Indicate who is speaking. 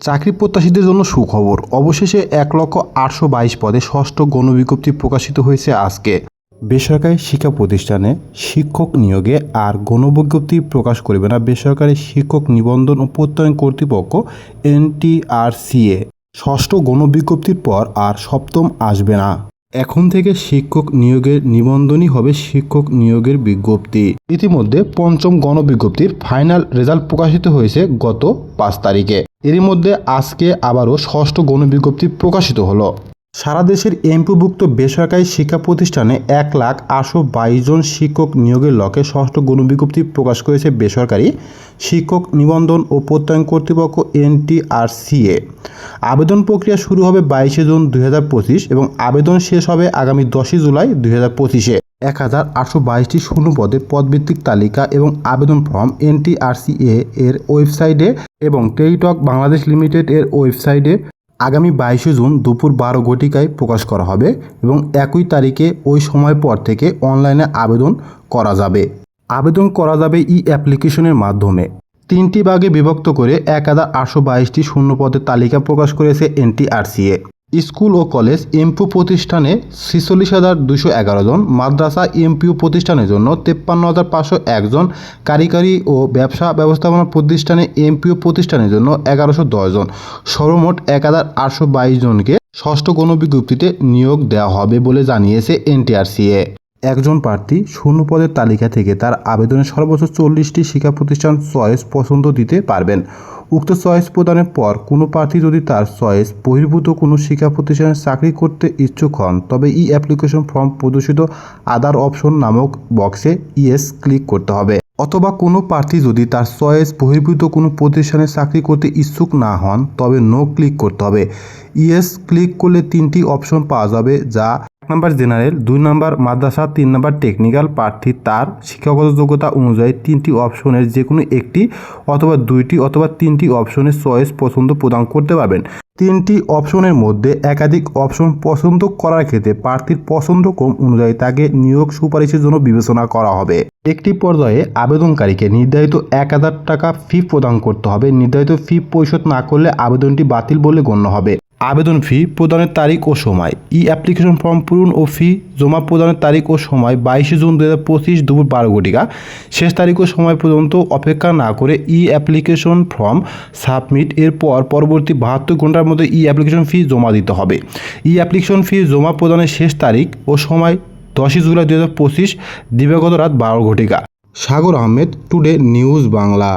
Speaker 1: চাকরি প্রত্যাশীদের জন্য সুখবর। অবশেষে এক লক্ষ আটশো বাইশ পদে ষষ্ঠ গণবিজ্ঞপ্তি প্রকাশিত হয়েছে আজকে। বেসরকারি শিক্ষা প্রতিষ্ঠানে শিক্ষক নিয়োগে আর গণবিজ্ঞপ্তি প্রকাশ করবে না বেসরকারি শিক্ষক নিবন্ধন ও প্রত্যয়ন কর্তৃপক্ষ এনটিআরসিএ। ষষ্ঠ গণবিজ্ঞপ্তির পর আর সপ্তম আসবে না। এখন থেকে শিক্ষক নিয়োগের নিবন্ধনই হবে শিক্ষক নিয়োগের বিজ্ঞপ্তি। ইতিমধ্যে পঞ্চম গণবিজ্ঞপ্তির ফাইনাল রেজাল্ট প্রকাশিত হয়েছে গত পাঁচ তারিখে। এরই মধ্যে আজকে আবারও ষষ্ঠ গণবিজ্ঞপ্তি প্রকাশিত হলো। সারা দেশের এমপিভুক্ত বেসরকারি শিক্ষা প্রতিষ্ঠানে এক লাখ আটশো বাইশ জন শিক্ষক নিয়োগের লক্ষ্যে ষষ্ঠ গণবিজ্ঞপ্তি প্রকাশ করেছে বেসরকারি শিক্ষক নিবন্ধন ও প্রত্যয়ন কর্তৃপক্ষ এনটিআরসিএ। আবেদন প্রক্রিয়া শুরু হবে বাইশে জুন দু হাজার পঁচিশ এবং আবেদন শেষ হবে আগামী দশই জুলাই দুই হাজার পঁচিশে। এক হাজার আটশো বাইশটি শূন্য পদে পদভিত্তিক তালিকা এবং আবেদন ফর্ম এনটিআরসিএ এর ওয়েবসাইটে এবং টেলিটক বাংলাদেশ লিমিটেড এর ওয়েবসাইটে আগামী বাইশে জুন দুপুর বারো ঘটিকায় প্রকাশ করা হবে এবং একই তারিখে ওই সময় পর থেকে অনলাইনে আবেদন করা যাবে। আবেদন করা যাবে ই অ্যাপ্লিকেশনের মাধ্যমে। তিনটি ভাগে বিভক্ত করে এক হাজার আটশো বাইশটি শূন্যপদের তালিকা প্রকাশ করেছে এনটিআরসিএ। স্কুল ও কলেজ এমপিও প্রতিষ্ঠানে ছিচল্লিশ হাজার দুশো এগারো জন, মাদ্রাসা এমপিও প্রতিষ্ঠানের জন্য তেপ্পান্ন হাজার পাঁচশো একজন কারিগরি ও ব্যবসা ব্যবস্থাপনা প্রতিষ্ঠানে এমপিও প্রতিষ্ঠানের জন্য এগারোশো দশ জন। সর্বমোট এক হাজার আটশো বাইশ জনকে ষষ্ঠ গণবিজ্ঞপ্তিতে নিয়োগ দেওয়া হবে বলে জানিয়েছে এনটিআরসিএ। একজন প্রার্থী শূন্য পদের তালিকা থেকে তার আবেদনে সর্বোচ্চ চল্লিশটি শিক্ষা প্রতিষ্ঠান চয়েস পছন্দ দিতে পারবেন। উক্ত চয়েস প্রদানের পর কোনো প্রার্থী যদি তার চয়েস বহির্ভূত কোনো শিক্ষা প্রতিষ্ঠানে চাকরি করতে ইচ্ছুক হন, তবে ই অ্যাপ্লিকেশন ফর্ম প্রদর্শিত আদার অপশন নামক বক্সে ইয়েস ক্লিক করতে হবে। অথবা কোনো প্রার্থী যদি তার চয়েস বহির্ভূত কোনো প্রতিষ্ঠানে চাকরি করতে ইচ্ছুক না হন, তবে নো ক্লিক করতে হবে। ইয়েস ক্লিক করলে তিনটি অপশন পাওয়া যাবে, যা নম্বর জেনারেল, দুই নম্বর মাদ্রাসা, তিন নম্বর টেকনিক্যাল প্রার্থী, তার শিক্ষাগত যোগ্যতা অনুযায়ী তিনটি অপশনের যে কোনো একটি অথবা দুইটি অথবা তিনটি অপশনের চয়েস পছন্দ প্রদান করতে পারবেন। তিনটি অপশনের মধ্যে একাধিক অপশন পছন্দ করার ক্ষেত্রে প্রার্থীর পছন্দ ক্রম অনুযায়ী তাকে নিয়োগ সুপারিশের জন্য বিবেচনা করা হবে। একটি পর্যায়ে আবেদনকারীকে নির্ধারিত এক হাজার টাকা ফি প্রদান করতে হবে। নির্ধারিত ফি পরিশোধ না করলে আবেদনটি বাতিল বলে গণ্য হবে। আবেদন ফি প্রদানের তারিখ ও সময়। ই অ্যাপ্লিকেশন ফর্ম পূরণ ও ফি জমা প্রদানের তারিখ ও সময় বাইশে জুন দু হাজার পঁচিশ দুপুর বারো ঘটিকা। শেষ তারিখ ও সময় পর্যন্ত অপেক্ষা না করে ই অ্যাপ্লিকেশন ফর্ম সাবমিট। এর পর পরবর্তী বাহাত্তর ঘণ্টার মধ্যে ই অ্যাপ্লিকেশন ফি জমা দিতে হবে। ই অ্যাপ্লিকেশন ফি জমা প্রদানের শেষ তারিখ ও সময় দশই জুলাই দু হাজার পঁচিশ দিবাগত রাত বারো ঘটিকা। Sagar Ahmed, today news Bangla.